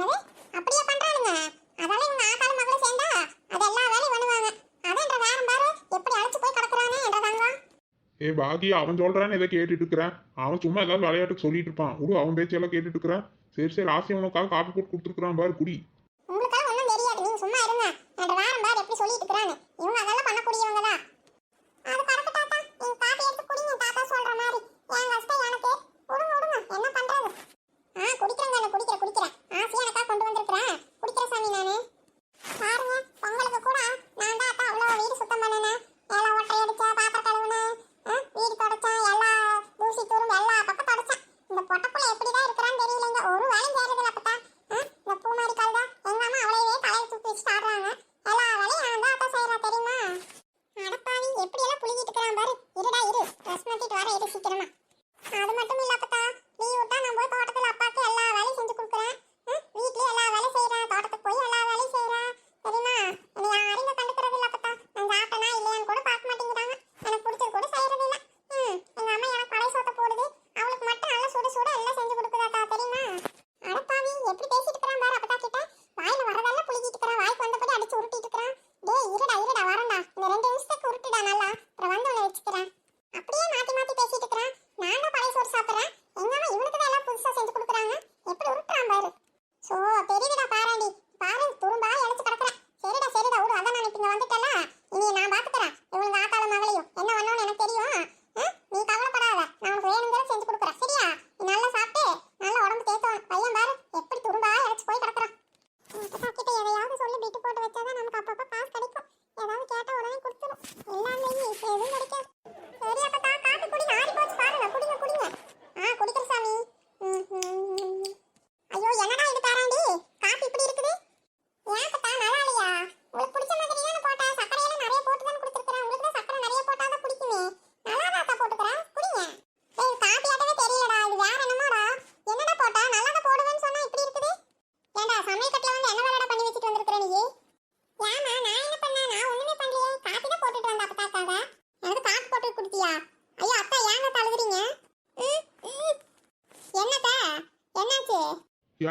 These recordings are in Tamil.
எனவே அப்படியே பண்றானுங்க அதால இவங்க ஆத்தாலும் மகளும் சேர்ந்தா அது எல்லா வேலையும் பண்ணுவாங்க. அதன்ற வேற பாரு எப்படி அழைச்சு போய் கிடக்குறானே என்றதாங்க ஏ பாகி அவன் சொல்றான்னு இதை கேட்டுட்டு இருக்கிறேன் அவன் சும்மா ஏதாவது விளையாட்டுக்கு சொல்லிட்டு இருப்பான். விடு அவன் பேச்செல்லாம் கேட்டுட்டு இருக்கிறான் சரி சரி ஆசை உனக்காக காப்பி போட்டு கொடுத்துருக்குறான் பாரு குடி.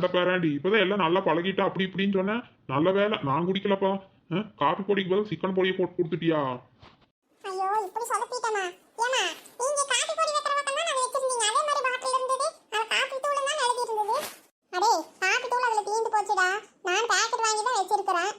அந்த பேராண்டி இப்போதான் எல்லாம் நல்லா பழகிட்டா அப்படி இப்படின்னு சொன்னேன் நல்ல வேலை. நான் குடிக்கலப்பா. காபி பொடிக்கு பதில் சிக்கன் பொடியை போட்டு கொடுத்துட்டியா? ஐயோ இப்படி சொதப்பிட்டமா ஏமா நீங்க காபி பொடி நான் வெச்சிருந்தீங்க. அதே மாதிரி பாட்டில் இருந்தது. அது காபி தூள் தான் எழுதி இருந்தது அடே காபி தூள் அதுல தீந்து போச்சுடா. நான் பாக்கெட் வாங்கி தான் வெச்சிருக்கிறேன்.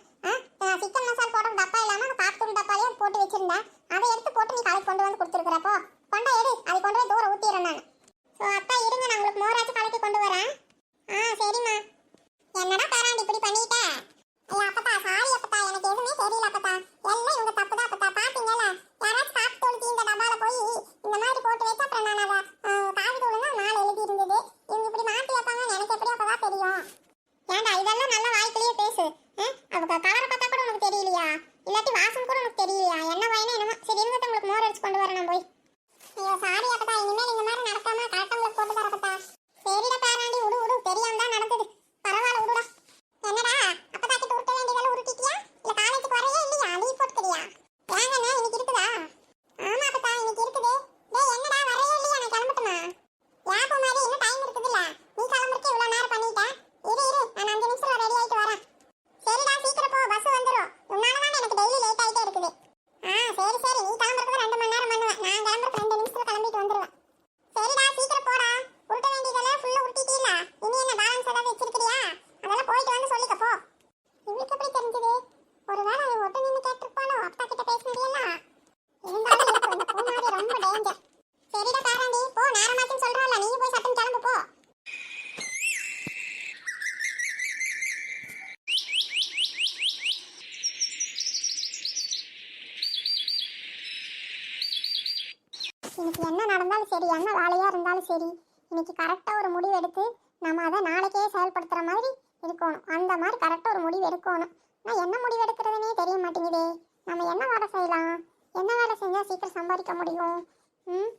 இன்னைக்கு என்ன நடந்தாலும் சரி என்ன வேலையாக இருந்தாலும் சரி இன்னைக்கு கரெக்டாக ஒரு முடிவு எடுத்து நம்ம அதை நாளைக்கே செயல்படுத்துகிற மாதிரி இருக்கணும். அந்த மாதிரி கரெக்டாக ஒரு முடிவு எடுக்கணும். நான் என்ன முடிவு எடுக்கிறதுனே தெரிய மாட்டேங்குதே. நம்ம என்ன வேலை செய்யலாம்? என்ன வேலை செஞ்சால் சீக்கிரம் சம்பாதிக்க முடியும்? ம்?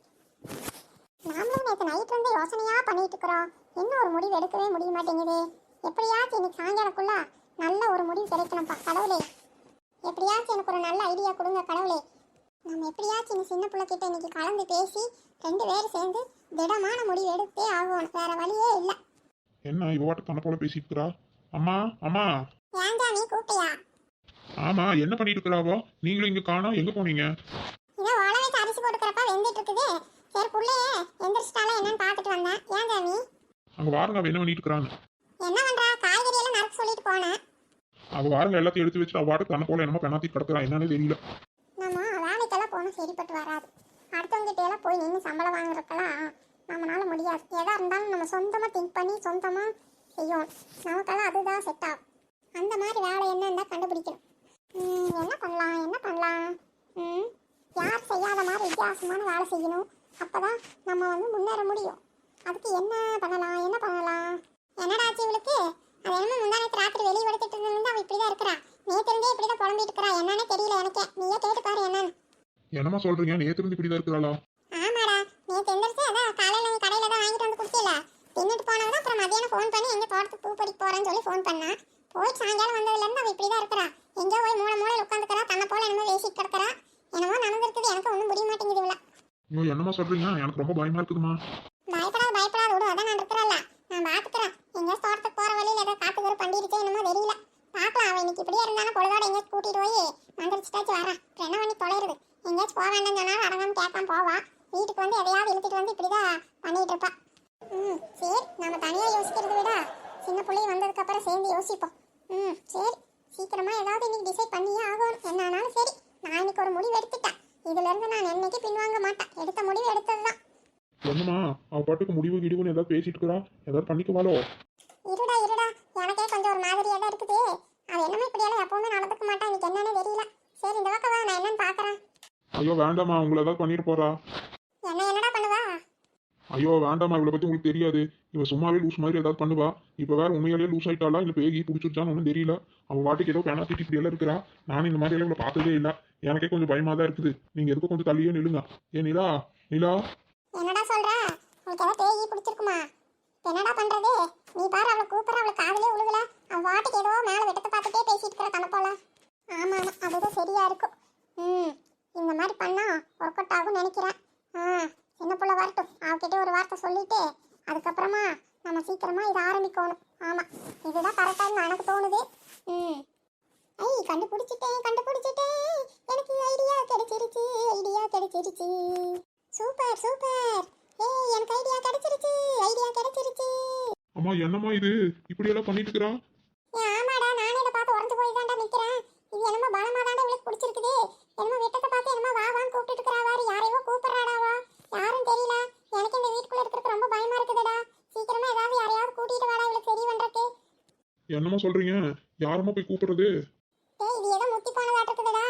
நாமளும் நேற்று நைட்லேருந்து வந்து யோசனையா பண்ணிட்டு இருக்கிறோம். இன்னும் ஒரு முடிவு எடுக்கவே முடிய மாட்டேங்குது. எப்படியாச்சும் இன்னைக்கு சாயங்காலக்குள்ள நல்ல ஒரு முடிவு கிடைக்கணும்ப்பா கடவுளே. எப்படியாச்சும் எனக்கு ஒரு நல்ல ஐடியா கொடுங்க கடவுளே. நம்ம எப்படியாச்சும் இந்த சின்ன பிள்ளை கிட்ட இன்னைக்கு கலந்து பேசி ரெண்டு பேரும் சேர்ந்து திடமான முடிவு எடுத்தே ஆகணும். வேற வழியே இல்லை. என்ன இவ வாட்டு தன்னை போல பேசிட்டு அம்மா அம்மா. ஏன்டா நீ கூப்பிட்டியா? ஆமா என்ன பண்ணிட்டு இருக்கிறாவோ நீங்களும் இங்க காணோம் எங்க போனீங்க? இதான் ஓலை வச்சு அரிசி போட்டுக்கிறப்ப வெந்துட்டு இருக்குது. சரி புள்ளையே எந்திரிச்சிட்டாலும் என்னன்னு பார்த்துட்டு வந்தேன். ஏன் ஜாமி அங்க வாருங்க அவ என்ன பண்ணிட்டு என்ன பண்றா? காய்கறி எல்லாம் நறுக்க சொல்லிட்டு போனேன் அவ வாருங்க எல்லாத்தையும் எடுத்து வச்சுட்டு அவ வாட்டு தன்னை போல என்னமோ பெண்ணாத்தி கிடக்குறா. என்னன்னு தெரியல. சரிப்பட்டு வராது. அடுத்தவங்ககிட்ட எல்லாம் போய் நின்று சம்பளம் வாங்குறதுக்கெல்லாம் நம்மளால முடியாது. எதாக இருந்தாலும் நம்ம சொந்தமாக திங்க் பண்ணி சொந்தமாக செய்யணும். நமக்கெல்லாம் அதுதான் செட் ஆகும். அந்த மாதிரி வேலை என்ன இருந்தால் கண்டுபிடிக்கணும். என்ன பண்ணலாம் என்ன பண்ணலாம்? யார் செய்யாத மாதிரி வித்தியாசமான வேலை செய்யணும். அப்போ தான் நம்ம வந்து முன்னேற முடியும். அதுக்கு என்ன பண்ணலாம் என்ன பண்ணலாம்? என்னடா ஆச்சு இவளுக்கு? அது என்னமோ முந்தானத்து ராத்திரி வெளியே படுத்துட்டு இருந்திருந்து அவள் இப்படி தான் இருக்கிறா. நேற்று இருந்தே இப்படி தான் புலம்பிட்டு இருக்கிறா. என்னன்னு தெரியல எனக்கு. நீயே கேட்டு பாரு என்னன்னு. என்னம்மா சொல்றீங்க? நேத்து இருந்து இப்படிதான் இருக்கிறாளா? ஆமாடா. நேற்று எந்திரிச்சு அதான் காலையில் நீ கடையில் தான் வாங்கிட்டு வந்து கொடுத்தில தின்னுட்டு போனவதான் அப்புறம் மதியானம் ஃபோன் பண்ணி எங்கே தோட்டத்துக்கு பூ பறிக்க போகிறேன்னு சொல்லி ஃபோன் பண்ணா. போய் சாயங்காலம் வந்ததுலேருந்து அவள் இப்படி தான் இருக்கிறா. எங்கேயோ போய் மூளை மூளையில் உட்காந்துக்கிறா தன்னை போல என்னமோ பேசிட்டு கிடக்கிறா. என்னமோ நடந்திருக்குது. எனக்கு ஒன்றும் புரிய மாட்டேங்குது இவ்வளோ ஐயோ என்னம்மா சொல்றீங்க? எனக்கு ரொம்ப பயமா இருக்குதுமா பயப்படாத பயப்படாத விடு அதான் நான் இருக்கிறேன்ல நான் பார்த்துக்கிறேன் எங்கேயோ தோட்டத்துக்கு போகிற வழியில் ஏதோ காத்து கரு பண்ணிருச்சே என்னமோ தெரியல பார்க்கலாம் அவன் இன்னைக்கு இப்படியே இருந்தாலும் பொழுதோட எங்கேயாச்சும் கூட்டிட்டு போய் மந்திரிச்சிட்டாச்சும் வரேன் அப்புறம் என்ன பண்ணி தொலைறது எங்கேயாச்சும் போக வேண்டாம் சொன்னாலும் அடங்காம கேட்காம போவா வீட்டுக்கு வந்து எதையாவது இழுத்துட்டு வந்து இப்படிதான் பண்ணிட்டு இருப்பா. ம் சரி நம்ம தனியாக யோசிக்கிறத விட. சின்ன பிள்ளை வந்ததுக்கப்புறம் சேர்ந்து யோசிப்போம். ம் சரி சீக்கிரமா ஏதாவது இன்னைக்கு டிசைட் பண்ணியே ஆகணும். என்ன ஆனாலும் சரி. நான் இன்னைக்கு ஒரு முடிவு எடுத்துட்டேன். இதுல இருந்து நான் என்னைக்கு பின்வாங்க மாட்டேன். எடுத்த முடிவு எடுத்ததுதான். என்னம்மா அவ பாட்டுக்கு முடிவு கிடிவுன்னு ஏதாவது பேசிட்டு இருக்கிறா? ஏதாவது பண்ணிக்குவாளோ? இருடா இருடா. எனக்கே கொஞ்சம் ஒரு மாதிரியா தான் இருக்குது. அது என்னமோ இப்படியெல்லாம் எப்பவுமே நடந்துக்க மாட்டா. எனக்கு என்னன்னு தெரியல. சரி இந்த பக்கம் வா. நான் என்னன்னு பாக்குறேன். ஐயோ வேண்டாம்மா. உங்களை ஏதாவது பண்ணிட்டு போறா. என்ன என்னடா பண்ணுவா? ஐயோ வேண்டாம்மா இவளை பத்தி உங்களுக்கு தெரியாது. இவ சும்மாவே லூஸ் மாதிரி ஏதாவது பண்ணுவா. இப்ப வேற உண்மையிலேயே லூஸ் ஆயிட்டாளா? இல்ல பேகி பிடிச்சிருச்சான்னு ஒன்றும் தெரியல. அவ வாட்டுக்கு ஏதோ பேனா தீட்டி இப்படி எல்லாம் இருக்கிறா. நான் இந்த மாதிரி எல்லாம் இவளை பார்த்ததே இல்ல. எனக்கே கொஞ்சம் பயமா தான் இருக்குது. நீங்க எதுக்கும் கொஞ்சம் தள்ளியே நில்லுங்க. ஏ நிலா? நிலா? என்னடா சொல்ற? உனக்கு ஏதோ பேகி பிடிச்சிருக்குமா? என்னடா பண்றது? நீ பாரு அவளை கூப்பிடுற அவளை காதலே உழுகல அவ வாட்டுக்கு ஏதோ மேல வெட்டத்தை பார்த்துட்டே பேசிட்டு இருக்கிற தன போல. ஆமா ஆமா அதுதான் சரியா இருக்கும். ம் இந்த மாதிரி பண்ணா ஒர்க் அவுட் ஆகும்னு நினைக்கிறேன். ஆ. சின்ன புள்ள வரட்டும். அவகிட்ட ஒரு வார்த்தை சொல்லிட்டு அதுக்கப்புறமா நம்ம சீக்கிரமா இதை ஆரம்பிக்கணும். ஆமா இதுதான் கரெக்டாக எனக்கு தோணுது. ம். ஐ கண்டுபிடிச்சிட்டேன் கண்டுபிடிச்சிட்டேன். எனக்கு ஐடியா கிடைச்சிருச்சு ஐடியா கிடைச்சிருச்சு. Super super. ஏய் எனக்கு ஐடியா கிடைச்சிருச்சு ஐடியா கிடைச்சிருச்சு. அம்மா என்னம்மா இது? இப்படி எல்லாம் பண்ணிட்டு இருக்கிறா? ஏ ஆமாடா நானே இதை பார்த்து உறைஞ்சு போய் தான்டா நிக்கிறேன். இது என்னமோ பலமா தான்டா இவளுக்கு பிடிச்சிருக்குது என்னமோ வெட்டத்தை பார்த்து என்னமோ வா வான்னு கூப்பிட்டு இருக்கிறாவாரு யாரையோ கூப்பிடுறாடாவா யாரும் தெரியல. எனக்கு இந்த வீட்டுக்குள்ள இருக்கிறது ரொம்ப பயமா இருக்குதுடா. சீக்கிரமா ஏதாவது யாரையாவது கூட்டிட்டு வாடா இவளுக்கு சரி பண்றதுக்கு. என்னமா சொல்றீங்க? யாரம்மா போய் கூப்பிடுறது டேய் இது ஏதோ முத்தி போனதாட்டு இருக்குதுடா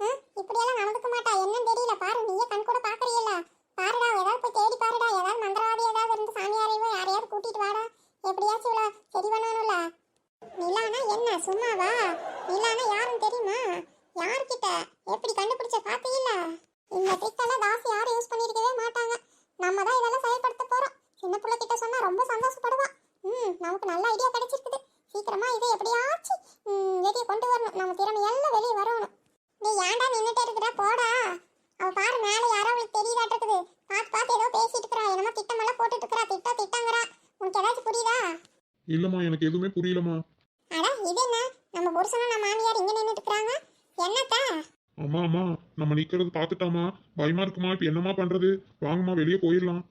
ஆ? இப்படியெல்லாம் நடந்துக்க மாட்டா என்னன்னு தெரியல பாரு நீயே கண் கூட பாக்குறீல்ல பாருடா ஏதாவது போய் தேடி பாருடா ஏதாவது மந்திரவாதி ஏதாவது இருந்து சாமியாரையோ யாரையாவது கூட்டிட்டு வாடா எப்படியாச்சும் இவ்வளோ சரி பண்ணணும்ல நிலானா என்ன சும்மாவா நிலானா யாரும் தெரியுமா யார்கிட்ட எப்படி கண்டுபிடிச்ச பாத்தீங்களா இந்த ட்ரிக்கெல்லாம் தாசி யாரும் யூஸ் பண்ணிருக்கவே மாட்டாங்க நம்ம தான் இதெல்லாம் செயல்படுத்த போறோம் சின்ன பிள்ளை கிட்ட சொன்னா ரொம்ப சந்தோஷப்படுவா ம் நமக்கு நல்ல ஐடியா கிடைச்சிருக்குது ம், வெளியே கொண்டு வரணும். நம்ம திறமை எல்லாம் வெளியே வரணும். நீ ஏன்டா நின்னுட்டே இருக்கிற? போடா. அவ பாரு மேல யாரோ அவளுக்கு தெரியுதாட்டு இருக்குது. பார்த்து பார்த்து ஏதோ பேசிட்டு இருக்கிறா. என்னமோ திட்டமெல்லாம் போட்டுட்டு இருக்கிறா. திட்டம் திட்டங்கிறா. உனக்கு ஏதாச்சும் புரியுதா? இல்லம்மா எனக்கு எதுவுமே புரியலம்மா. அட இது என்ன? நம்ம புருஷனும் நம்ம மாமியார் இங்க நின்னுட்டு இருக்கிறாங்க. என்னத்தா? அம்மா அம்மா நம்ம நிக்கிறது பார்த்துட்டாமா பயமா இருக்குமா? இப்ப என்னம்மா பண்றது? வாங்கம்மா வெளியே போயிடலாம்.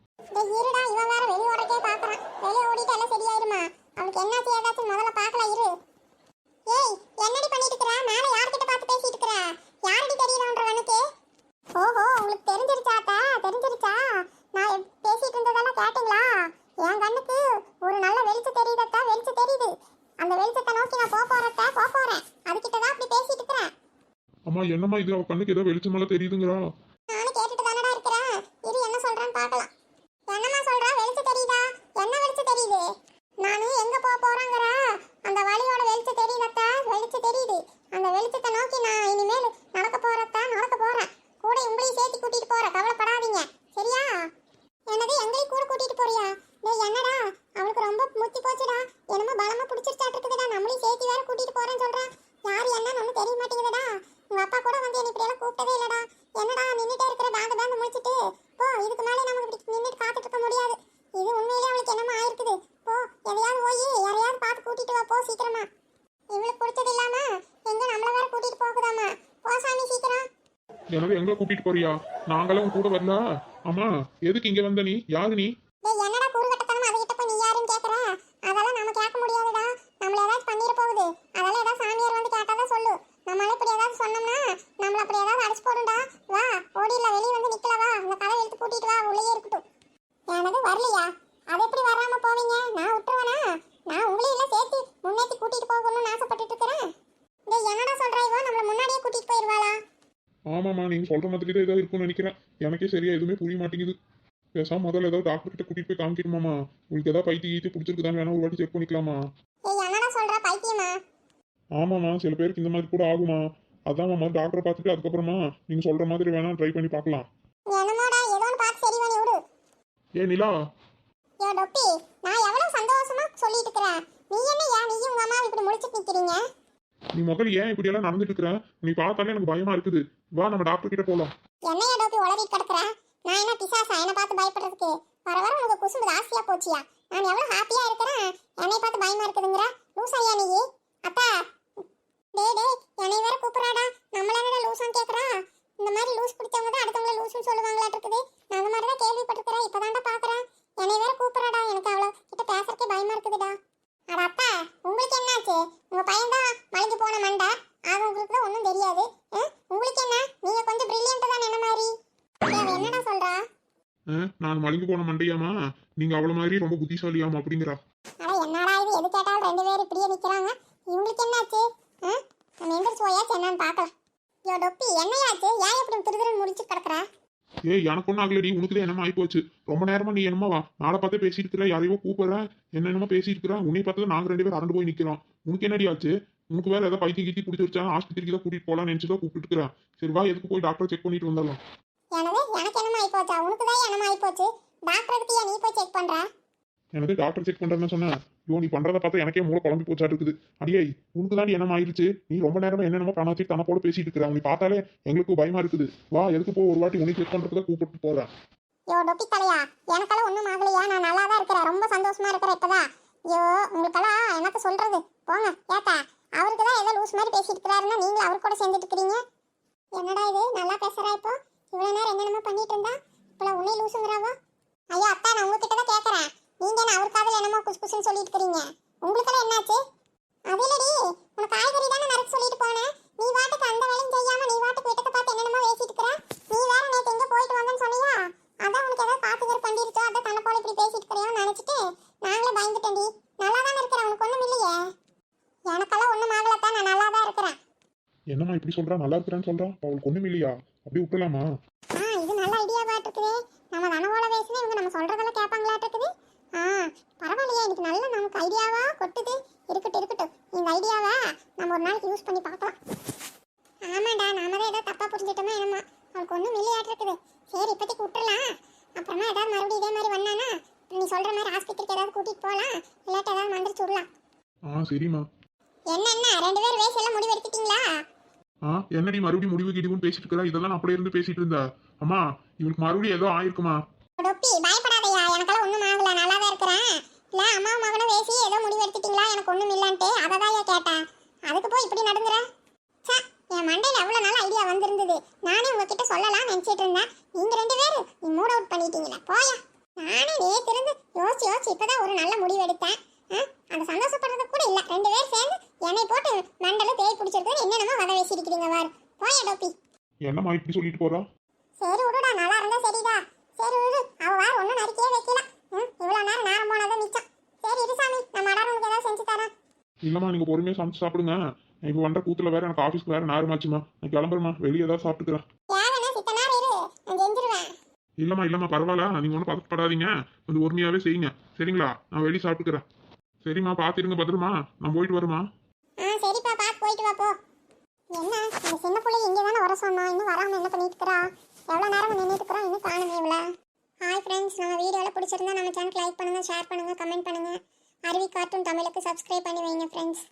இருடா இவன் வேற வெளிய ஓடக்கே பாக்குறான் வெளிய ஓடிட்டு எல்லாம் சரியாயிருமா அவளுக்கு என்னாச்சு ஏதாச்சும் முதல்ல பார்க்கல இரு ஏய் என்னடி பண்ணிட்டு இருக்கற மேல யார்கிட்ட பார்த்து பேசிட்டு இருக்கற யாரடி தெரியலன்றவனுக்கு ஓஹோ உங்களுக்கு தெரிஞ்சிருச்சாத்தா தெரிஞ்சிருச்சா நான் எப்- பேசிட்டு இருந்ததெல்லாம் கேட்டீங்களா என் கண்ணுக்கு ஒரு நல்ல வெளிச்சம் தெரியுதத்தா வெளிச்சம் தெரியுது அந்த வெளிச்சத்தை நோக்கி நான் போக போறத்த போக போறேன் அதுகிட்ட தான் அப்படி பேசிட்டு இருக்கிறேன் அம்மா என்னம்மா இது அவ கண்ணுக்கு ஏதோ வெளிச்சமெல்லாம் தெரியுதுங்கிறா. எனவே எங்களை கூட்டிட்டு போறியா? நாங்களாம் உன் கூட வரல. ஆமா எதுக்கு இங்க வந்த நீ? யாரு நீ டேய் என்னடா கூறு கட்டத்தனம் அதுகிட்ட போய் நீ யாருன்னு கேக்குற அதெல்லாம் நம்ம கேட்க முடியாதுடா நம்மள ஏதாச்சும் பண்ணிட போகுது அதெல்லாம் ஏதாவது சாமியார் வந்து கேட்டாதான் சொல்லு நம்மளால இப்படி ஏதாவது சொன்னோம்னா நம்மள அப்படி ஏதாவது அடிச்சு போடும்டா வா ஓடில வெளிய வந்து நிக்கல வா அந்த கதவை இழுத்து பூட்டிட்டு வா உள்ளேயே இருக்கட்டும் எனது வரலையா அது எப்படி வராம போவீங்க நான் விட்டுருவேனா நான் உங்களையும் இல்ல சேர்த்து முன்னேத்தி கூட்டிட்டு போகணும்னு ஆசைப்பட்டுட்டு இருக்கிறேன் டேய் என்னடா சொல்ற இவ நம்மள முன்னாடியே கூட்டிட்டு போயிருவாளா ஆமாம்மா நீங்க சொல்ற மாதிரி தான் ஏதாவது இருக்கும்னு நினைக்கிறேன். எனக்கே சரியா எதுவுமே புரிய மாட்டேங்குது. பேசாம முதல்ல ஏதாவது டாக்டர் கிட்ட கூட்டிட்டு போய் காமிக்கணுமாமா உங்களுக்கு ஏதாவது பைத்தி கீத்தி பிடிச்சிருக்குதான்னு வேணா ஒரு வாட்டி செக் பண்ணிக்கலாமா ஆமாம்மா சில பேருக்கு இந்த மாதிரி கூட ஆகுமா அதான் மாமா டாக்டரை பார்த்துட்டு அதுக்கப்புறமா நீங்க சொல்ற மாதிரி வேணா ட்ரை பண்ணி பார்க்கலாம். ஏ நிலா. யோ டொப்பி நான் எவ்வளவு சந்தோஷமா சொல்லிட்டு இருக்கிறேன். நீ என்ன ஏன் நீயும் உங்க அம்மா இப்படி முடிச்சிட்டு நிக்கிறீங்க? நீ முதல்ல ஏன் இப்படி எல்லாம் நடந்துட்டு இருக்கிற நீ பார்த்தாலே எனக்கு பயமா இருக்குது. வா நம்ம டாக்டர் கிட்ட போலாம். என்னைய டோப்பி உளறிட்டு கிடக்குற? நான் என்ன பிசாசா? என்ன பார்த்து பயப்படுறதுக்கு? வர வர உனக்கு குசும்பு ஆசையா போச்சியா? நான் எவ்வளவு ஹாப்பியா இருக்கிறேன். என்னை பார்த்து பயமா இருக்குதுங்கிற? லூசாயா நீ? அத்தா டேய் டேய் என்னை வேற கூப்பிடுறாடா. நம்மள என்னடா லூசான்னு கேக்குறா? இந்த மாதிரி லூஸ் பிடிச்சவங்க தான் அடுத்தவங்கள லூசுன்னு சொல்லுவாங்களா இருக்குது நான் அந்த மாதிரி தான் கேள்விப்பட்டிருக்கிறேன். இப்பதான்டா பாக்குறேன். என்னை வேற கூப்பிடுறாடா. எனக்கு அவ்வளோ கிட்ட பேசுறதுக்கே பயமா இருக்குதுடா. அட அப்பா உங்களுக்கு என்னாச்சு? உங்க பையன் தான் மலைக்கு போன மண்டை. ஆக உங்களுக்கு தான் ஒன்றும் தெரியாது? உங்களுக்கு என்ன? நீங்க கொஞ்சம் பிரில்லியன்ட் தான் என்ன மாதிரி? என்னடா சொல்றா? நான் மலிந்து போன மண்டையாமா நீங்க அவ்வளவு மாதிரி ரொம்ப புத்திசாலியாமா அப்படிங்கிறா. அட என்னடா இது? எது கேட்டாலும் ரெண்டு பேரும் இப்படியே நிக்கிறாங்க. இவங்களுக்கு என்னாச்சு? நம்ம எந்திரிச்சு போயாச்சு என்னன்னு பார்க்கலாம். யோ டொப்பி என்னையாச்சு? ஏன் இப்படி திருதிருன்னு முடிச்சு கிடக்குற? ஏய் எனக்கு ஒன்றும் ஆகலடி. உனக்கு தான் என்னமா ஆயிப்போச்சு. ரொம்ப நேரமா நீ என்னமா வா. நாளை பார்த்து பேசிட்டு இருக்கிற யாரையோ கூப்பிடுற என்னென்னமோ பேசிட்டு இருக்கிற உன்னை பார்த்து நாங்க ரெண்டு பேரும் அரண்டு போய் நிக்கிறோம். உனக்கு என்னடி ஆச்சு? உனக்கு வேற ஏதாவது பைத்தியம் கீத்தி பிடிச்சிருச்சா ஆஸ்பத்திரிக்கு தான் கூட்டிட்டு போகலாம்னு நினைச்சு தான் கூப்பிட்டு இருக்கிறேன். சரி வா எதுக்கு போய் டாக்டர் செக் பண்ணிட்டு வந்துடலாம். எனக்கு என்னமா ஆயிப்போச்சா? உனக்கு தான் என்னமா ஆயிப்போச்சு? டாக்டருக்கு நீ போய் செக் பண்ற? எனக்கு டாக்டர் செக் பண்றேன்னு சொன்னேன் ஐயோ நீ பண்றத பார்த்தா எனக்கே மூளை குழம்பு போச்சா இருக்குது. அடியே உனக்கு தாண்டி என்ன ஆயிருச்சு நீ ரொம்ப நேரமா என்னென்னமோ கணாச்சி தன போல பேசிட்டு இருக்கிற. நீ பார்த்தாலே எங்களுக்கு பயமா இருக்குது. வா எதுக்கு போ ஒரு வாட்டி உனக்கு செக் பண்றதுக்கு கூப்பிட்டு போறேன் யோ டொப்பி தலையா எனக்கெல்லாம் ஒன்றும் ஆகலையா? நான் நல்லா தான் இருக்கிறேன். ரொம்ப சந்தோஷமா இருக்கிறேன் இப்பதான். ஐயோ உங்களுக்கெல்லாம் என்னத்த சொல்றது? போங்க ஏத்தா. அவருக்கு தான் ஏதோ லூஸ் மாதிரி பேசிட்டு இருக்கிறாருன்னா நீங்களும் அவர் கூட சேர்ந்துட்டு இருக்கிறீங்க. என்னடா இது? நல்லா பேசுறா இப்போ. இவ்வளோ நேரம் என்னென்னமோ பண்ணிட்டு இருந்தா. இப்போ உன்னே லூசுங்கிறாவோ. ஐயா அத்தா நான் உங்ககிட்ட தான் கேட்குறேன் அவர் காதல் சொல்லிட்டு இருக்கிறீங்க உங்களுக்கெல்லாம் என்னாச்சு? அது இல்லடி உனக்கு காய்கறி தானே நறுக்க சொல்லிட்டு போனேன். நீ வாட்டுக்கு அந்த வேலையும் செய்யாம நீ வாட்டுக்கு விட்டத்தை பார்த்து என்னென்னமோ பேசிட்டு இருக்கிற? நீ வேற நேற்று எங்கே போயிட்டு வந்தேன்னு சொன்னியா? அதான் உனக்கு ஏதாவது பாத்துக்கிற பண்ணிருச்சோ அதான் தன்னை போல இப்படி பேசிட்டு இருக்கிறேன்னு நினச்சிட்டு நாங்களே பயந்துட்டேன்டி. நல்லா தானே இருக்கிறேன் உனக்கு ஒன்றும் இல்லையே? எனக்கெல்லாம் ஒன்றும் ஆகலத்தான் நான் நல்லா தான் இருக்கிறேன். என்னம்மா இப்படி சொல்றா? நல்லா இருக்கிறேன்னு சொல்றா? அவளுக்கு ஒன்றும் இல்லையா? அப்படி விட்டுலாமா ஆ இது நல்ல ஐடியா பாட்டு இருக்குது நம்ம தனவோல பேசினா இவங்க நம்ம சொல்றதெல்லாம் கேட்பாங்களாட்டு இருக்குது ஆ பரவாயில்லையே எனக்கு நல்ல நமக்கு ஐடியாவா கொட்டுது இருக்கட்டும் இருக்கட்டும் இந்த ஐடியாவை நம்ம ஒரு நாளைக்கு யூஸ் பண்ணி பார்க்கலாம். ஆமாடா நாம தான் ஏதோ தப்பா புரிஞ்சிட்டோமா என்னம்மா அவளுக்கு ஒன்றும் வெளியாட்டு இருக்குது. சரி இப்போதைக்கு விட்டுறலாம். அப்புறமா ஏதாவது மறுபடியும் இதே மாதிரி வந்தானா? நீ சொல்ற மாதிரி ஆஸ்பத்திரிக்கு ஏதாவது கூட்டிட்டு போகலாம் இல்லாட்டி ஏதாவது மந்திரிச்சு விடலாம். ஆ சரிம்மா. என்ன என்ன? ரெண்டு பேரும் வயசு எல்லாம் முடிவு எடுத்துட்டீங்களா? ஆ என்னடி மறுபடியும் முடிவு கிடிவுன்னு பேசிட்டு இருக்கிறா? இதெல்லாம் அப்படியே இருந்து பேசிட்டு இருந்தா. அம்மா இவளுக்கு மறுபடியும் ஏதோ ஆயிருக்குமா? டொப்பி பயப்படாதயா. எனக்கெல்லாம் ஒன்றும் ஆகல. நல்லா தான் இருக்கிறேன். இல்லை அம்மா மகனும் பேசி ஏதோ முடிவு எடுத்துட்டீங்களா? எனக்கு ஒன்றும் இல்லைன்ட்டு. அதை தான் ஏன் கேட்டேன் அதுக்கு போய் இப்படி நடந்துற சே என் மண்டையில் அவ்வளோ நாள் ஐடியா வந்திருந்தது நானே உங்ககிட்ட சொல்லலாம் நினச்சிட்டு இருந்தேன். நீங்கள் ரெண்டு பேரும் நீ மூட் அவுட் பண்ணிட்டீங்களே போயா. நானே நேற்று இருந்து யோசிச்சு யோசிச்சு இப்போதான் ஒரு நல்ல முடிவு எடுத்தேன். அது சந்தோஷப்படுறது கூட இல்லை. ரெண்டு பேரும் சேர்ந்து என்னை போட்டு மண்டல தேய் பிடிச்சிருக்குன்னு என்னென்னமோ வத பேசியிருக்கிறீங்க வாரு போயா டோப்பி. என்னம்மா இப்படி சொல்லிட்டு போறா? சரி விடுடா நல்லா இருந்தா சரிடா. சரி விடு. அவ வேற ஒன்றும் நறுக்கியே வைக்கல. ம் இவ்வளோ நேரம் நேரம் போனதான் மிச்சம். சரி இரு சாமி நம்ம அடாரம் உனக்கு ஏதாவது செஞ்சு தரேன். இல்லம்மா நீங்க பொறுமையா சமைச்சு சாப்பிடுங்க. இப்போ வந்த கூத்துல வேற எனக்கு ஆஃபீஸ்க்கு வேற நேரமாச்சுமா நான் கிளம்புறேம்மா. வெளியே ஏதாவது சாப்பிட்டுக்கிறேன். இல்லம்மா இல்லம்மா பரவாயில்ல. நீங்க ஒன்றும் பதப்படாதீங்க கொஞ்சம் பொறுமையாவே செய்யுங்க. சரிங்களா? நான் வெளியே சாப்பிட்டுக்கிறேன். சரிம்மா பார்த்துருங்க பத்திரமா. நான் போயிட்டு வருமா சரிப்பா பாத்து போயிட்டு வா போ. என்ன? இந்த சின்ன பிள்ளை இங்கே தானே வர சொன்னா? இன்னும் வராம என்ன பண்ணிட்டு இருக்கிறா? எவ்வளவு நேரம் நின்றுட்டு இருக்கிறா? இன்னும் காணுமே இவ்வளோ ஹாய் ஃப்ரெண்ட்ஸ் நம்ம வீடியோவில் பிடிச்சிருந்தா நம்ம சேனல் லைக் பண்ணுங்க ஷேர் பண்ணுங்க கமெண்ட் பண்ணுங்க. அருவி கார்ட்டூன் தமிழுக்கு சப்ஸ்கிரைப் பண்ணி வைங்க ஃப்ரெண்ட்ஸ்